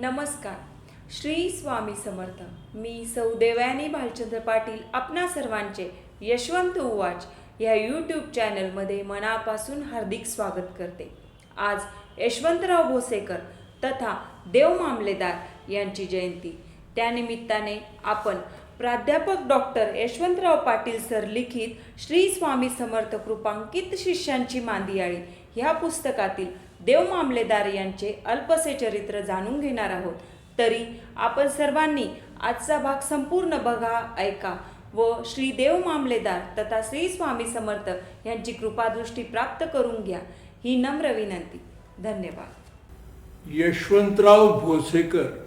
नमस्कार. श्री स्वामी समर्थ. मी सौ देवयानी भालचंद्र पाटील आपणा सर्वांचे यशवंत उवाच या यूट्यूब चॅनलमध्ये मनापासून हार्दिक स्वागत करते. आज यशवंतराव भोसेकर तथा देव मामलेदार यांची जयंती. त्यानिमित्ताने आपण प्राध्यापक डॉक्टर यशवंतराव पाटील सर लिखित श्री स्वामी समर्थ कृपांकित शिष्यांची मांदियाळी. ह्या पुस्तकातील देव मामलेदार यांचे अल्पसे चरित्र जाणून घेणार आहोत. तरी आपण सर्वांनी आजचा भाग संपूर्ण बघा ऐका व श्री देव मामलेदार तथा श्री स्वामी समर्थ यांची कृपादृष्टी प्राप्त करून घ्या. ही नम्र विनंती. धन्यवाद. यशवंतराव भोसेकर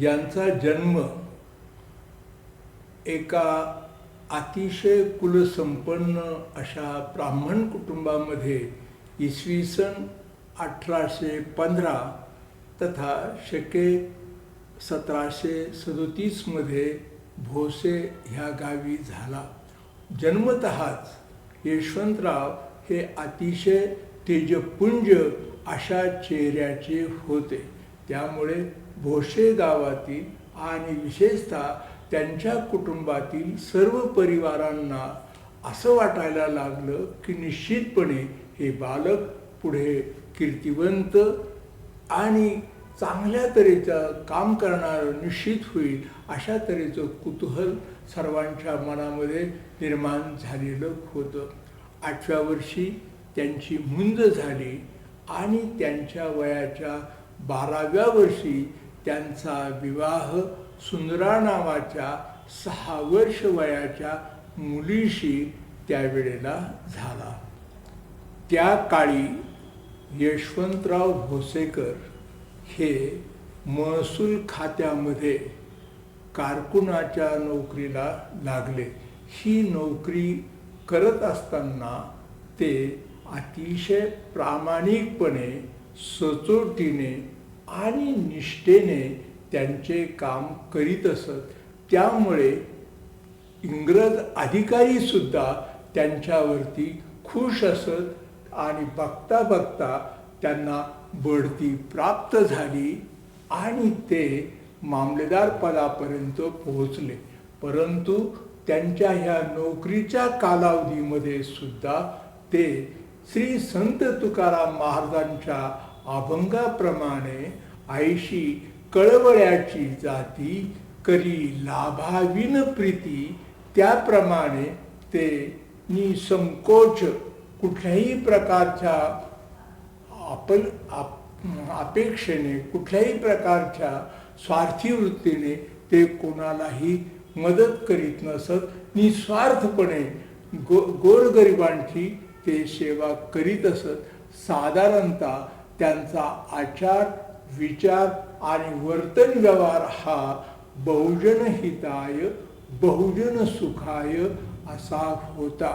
यांचा जन्म एका अतिशय कुलसंपन्न अशा ब्राह्मण कुटुंबामध्ये इसवी सन अठराशे पंधरा तथा शके सतराशे सदोतीसमध्ये भोसे ह्या गावी झाला. जन्मतःच यशवंतराव हे अतिशय तेजपुंज अशा चेहऱ्याचे होते. त्यामुळे भोसे गावातील आणि विशेषतः त्यांच्या कुटुंबातील सर्व परिवारांना असं वाटायला लागलं की निश्चितपणे हे बालक पुढे कीर्तिवंत आणि चांगल्या तऱ्हेचं काम करणारं निश्चित होईल अशा तऱ्हेचं कुतूहल सर्वांच्या मनामध्ये निर्माण झालेलं होतं. आठव्या वर्षी त्यांची मुंज झाली आणि त्यांच्या वयाच्या बाराव्या वर्षी त्यांचा विवाह सुंदरा नावाच्या सहा वर्ष वयाच्या मुलीशी त्यावेळेला झाला. त्या काळी यशवंतराव भोसेकर हे महसूल खात्यामध्ये कारकुनाच्या नोकरीला लागले. ही नोकरी करत असताना ते अतिशय प्रामाणिकपणे सचोटीने आणि निष्ठेने त्यांचे काम करीत असत. त्यामुळे इंग्रज अधिकारीसुद्धा त्यांच्यावरती खुश असत आणि बघता बघता त्यांना बढती प्राप्त झाली आणि ते मामलेदार पदापर्यंत पोहोचले. परंतु त्यांच्या ह्या नोकरीच्या कालावधीमध्ये सुद्धा ते श्री संत तुकाराम महाराजांच्या अभंगाप्रमाणे आईशी कळवळ्याची जाती करी लाभाविन प्रीती. त्याप्रमाणे ते निसंकोच कुठल्याही प्रकारच्या आपण आप अपेक्षेने कुठल्याही प्रकारच्या स्वार्थी वृत्तीने ते कोणालाही मदत करीत नसत. निस्वार्थपणे गो गोरगरिबांची ते सेवा करीत असत. साधारणतः त्यांचा आचार विचार आणि वर्तन व्यवहार हा बहुजन हिताय बहुजन सुखाय असा होता.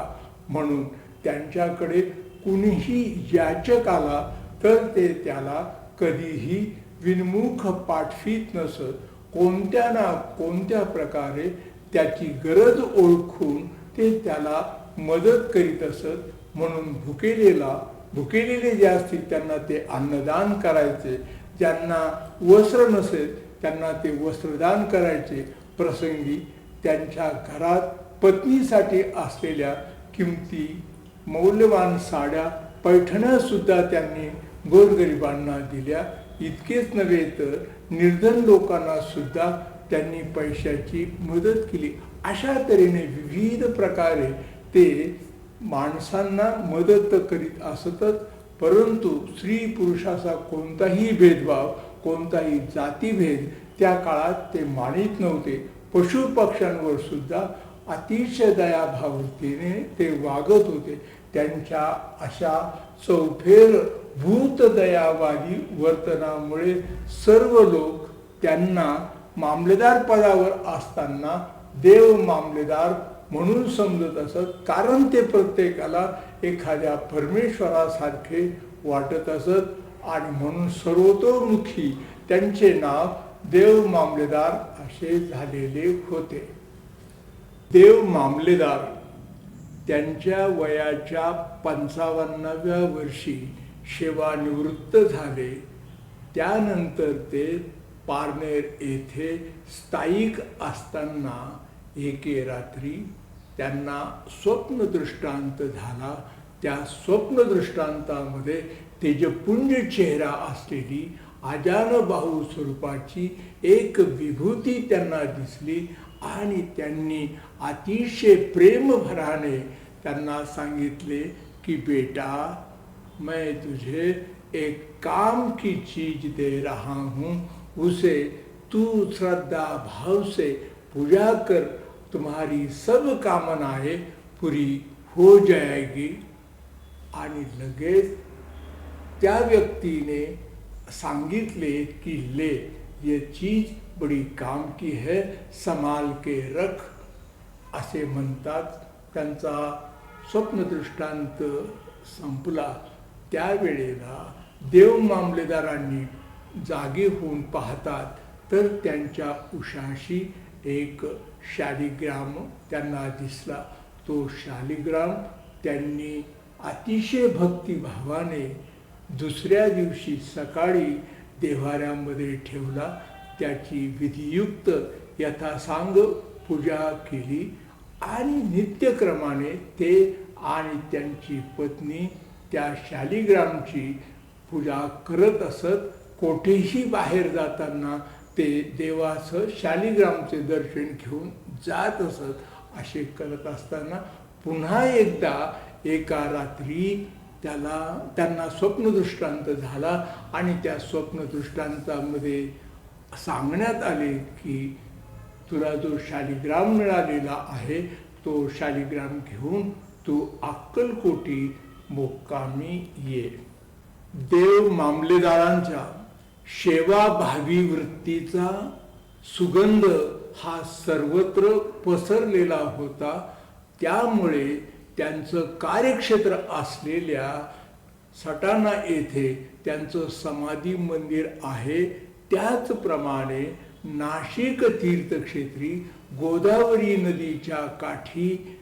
म्हणून त्यांच्याकडे कुणीही याचक आला तर ते त्याला कधीही विनमुख पाठवीत नसत. कोणत्या ना कोणत्या प्रकारे त्याची गरज ओळखून ते त्याला मदत करीत असत. म्हणून भुकेलेला भुकेलेले जे असतील त्यांना ते अन्नदान करायचे. ज्यांना वस्त्र नसेल त्यांना ते वस्त्रदान करायचे. प्रसंगी त्यांच्या घरात पत्नीसाठी असलेल्या किमती मौल्यवान साड्या पैठण्या सुद्धा त्यांनी गोरगरिबांना दिल्या. इतकेच नव्हे तर निर्धन लोकांना सुद्धा त्यांनी पैशाची मदत केली. अशा तऱ्हेने विविध प्रकारे ते माणसांना मदत करीत असतच परंतु स्त्री पुरुषाचा कोणताही भेदभाव कोणताही जातीभेद त्या काळात ते मानित नव्हते. पशु पक्ष्यांवर सुद्धा अतिशय दयाभावतेने ते वागत होते. त्यांच्या अशा चौफेर भूतदयावादी वर्तनामुळे सर्व लोक त्यांना मामलेदार पदावर असताना देव मामलेदार म्हणून समजत असत. कारण ते प्रत्येकाला एखाद्या परमेश्वरासारखे वाटत असत. आणि म्हणून सर्वतोमुखी त्यांचे नाव देव मामलेदार असे झालेले होते. देव मामलेदार त्यांच्या वयाच्या पंचावन्नाव्या वर्षी सेवानिवृत्त झाले. त्यानंतर ते पारनेर येथे स्थायिक असताना एके रात्री त्यांना स्वप्नदृष्टांत झाला. त्या स्वप्नदृष्टांतामध्ये तेजपुंज चेहरा असलेली अजानबाहू स्वरूपाची एक विभूती त्यांना दिसली आणि त्यांनी अतिशय प्रेमभराने त्यांना सांगितले की बेटा मैं तुझे एक काम की चीज दे रहा हूँ. उसे तू श्रद्धा भाव से पूजा कर तुम्हारी सब कामनाएं पूरी हो जाएगी। आणि लगेच त्या व्यक्तीने सांगितले की ले ये चीज बड़ी काम की है संभाल के रख. असे म्हणतात. त्यांचा स्वप्नदृष्टांत संपला. त्यावेळेला देव मामलेदारांनी जागे होऊन पाहतात तर त्यांच्या उशाशी एक शालिग्राम त्यांना दिसला. तो शालिग्राम त्यांनी अतिशय भक्तिभावाने दुसऱ्या दिवशी सकाळी देव्हाऱ्यामध्ये ठेवला. त्याची विधियुक्त यथासांग पूजा केली आणि नित्यक्रमाने ते आणि त्यांची पत्नी त्या शालिग्रामची पूजा करत असत. कोठेही बाहेर जाताना ते देवाचं शालिग्रामचे दर्शन घेऊन जात असत असे करत असताना पुन्हा एकदा एका रात्री त्याला त्यांना स्वप्नदृष्टांत झाला आणि त्या स्वप्नदृष्टांतामध्ये सांगण्यात आले की तुला जो शालिग्राम मिळालेला आहे तो शालिग्राम घेऊन तू अक्कलकोटी मोक्कामी ये. देव मामलेदारांच्या सेवाभावी वृत्तीचा सुगंध हा सर्वत्र पसरलेला होता. त्यामुळे त्यांचं कार्यक्षेत्र असलेल्या सटाणा येथे त्यांचं समाधी मंदिर आहे. त्याचप्रमाणे नाशिक तीर्थक्षेत्री गोदावरी नदीच्या काठी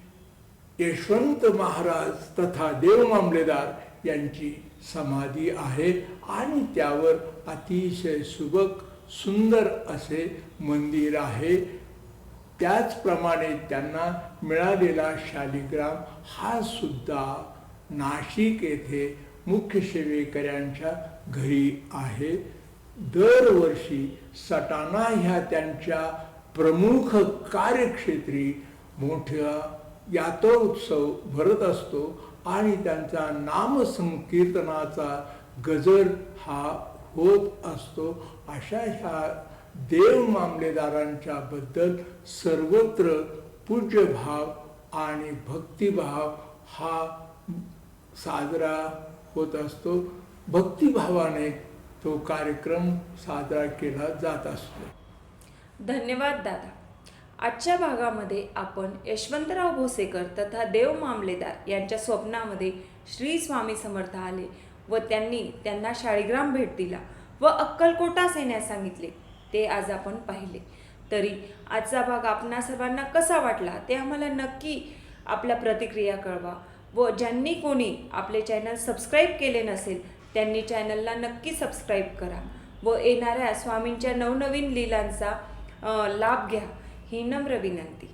यशवंत महाराज तथा देव मामलेदार यांची समाधी आहे. आणि त्यावर अतिशय सुबक सुंदर असे मंदिर आहे. त्याचप्रमाणे त्यांना मिळालेला शालिग्राम हा सुद्धा नाशिक येथे मुख्य सेवेकऱ्यांच्या घरी आहे. दरवर्षी सटाणा ह्या त्यांच्या प्रमुख कार्यक्षेत्री मोठ्या यात्रोत्सव भरत असतो आणि त्यांचा नामसंकीर्तनाचा गजर हा होत असतो. अशा ह्या देव मामलेदारांच्या बद्दल सर्वत्र पूज्यभाव आणि भक्तिभाव हा साजरा होत असतो. भक्तिभावाने तो कार्यक्रम साजरा केला जात असतो. धन्यवाद दादा. आजच्या भागामध्ये आपण यशवंतराव भोसेकर तथा देव मामलेदार यांच्या स्वप्नामध्ये श्री स्वामी समर्थ आले. व त्यांनी त्यांना शाळीग्राम भेट दिला व अक्कलकोटास येण्यास सांगितले. ते आज आपण पाहिले. तरी आजचा भाग आपणा सर्वांना कसा वाटला ते आम्हाला नक्की आपल्या प्रतिक्रिया कळवा व ज्यांनी कोणी आपले चॅनल सबस्क्राईब केले नसेल त्यांनी चॅनलला नक्की सबस्क्राईब करा व येणाऱ्या स्वामींच्या नवनवीन लीलांचा लाभ घ्या. ही नम्र विनंती.